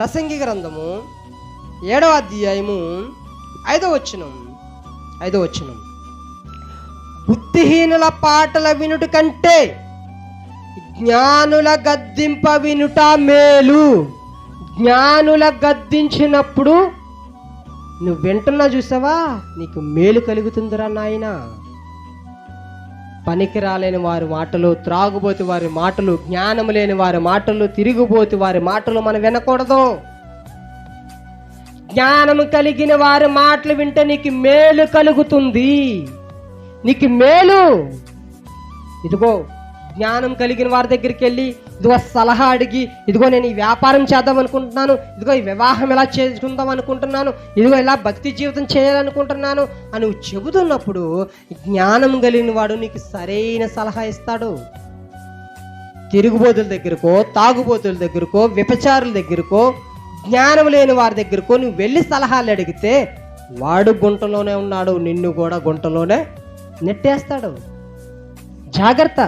ప్రసంగి గ్రంథము ఏడవ అధ్యాయము ఐదో వచనం. ఐదో వచనం. బుద్ధిహీనుల పాటల వినుట కంటే జ్ఞానుల గద్దింప వినుట మేలు. జ్ఞానుల గద్దించినప్పుడు నువ్వు వింటున్నా చూసావా? నీకు మేలు కలుగుతుందిరా నాయనా. పనికి రాలేని వారి మాటలు త్రాగుబోతి వారి మాటలు జ్ఞానం లేని వారి మాటలు తిరిగిపోతి వారి మాటలు మనం వినకూడదు. జ్ఞానం కలిగిన వారి మాటలు వింటే నీకు మేలు కలుగుతుంది. నీకు మేలు. ఇదిగో జ్ఞానం కలిగిన వారి దగ్గరికి వెళ్ళి ఇదిగో సలహా అడిగి ఇదిగో నేను ఈ వ్యాపారం చేద్దాం అనుకుంటున్నాను ఇదిగో ఈ వివాహం ఎలా చేసుకుందాం అనుకుంటున్నాను ఇదిగో ఇలా భక్తి జీవితం చేయాలనుకుంటున్నాను అని నువ్వు చెబుతున్నప్పుడు జ్ఞానం కలిగిన వాడు నీకు సరైన సలహా ఇస్తాడు. తిరుగుబోతుల దగ్గరకో తాగుబోతుల దగ్గరకో విపచారుల దగ్గరకో జ్ఞానం లేని వారి దగ్గరకో నువ్వు వెళ్ళి సలహాలు అడిగితే వాడు గుంటలోనే ఉన్నాడు నిన్ను కూడా గుంటలోనే నెట్టేస్తాడు. జాగ్రత్త.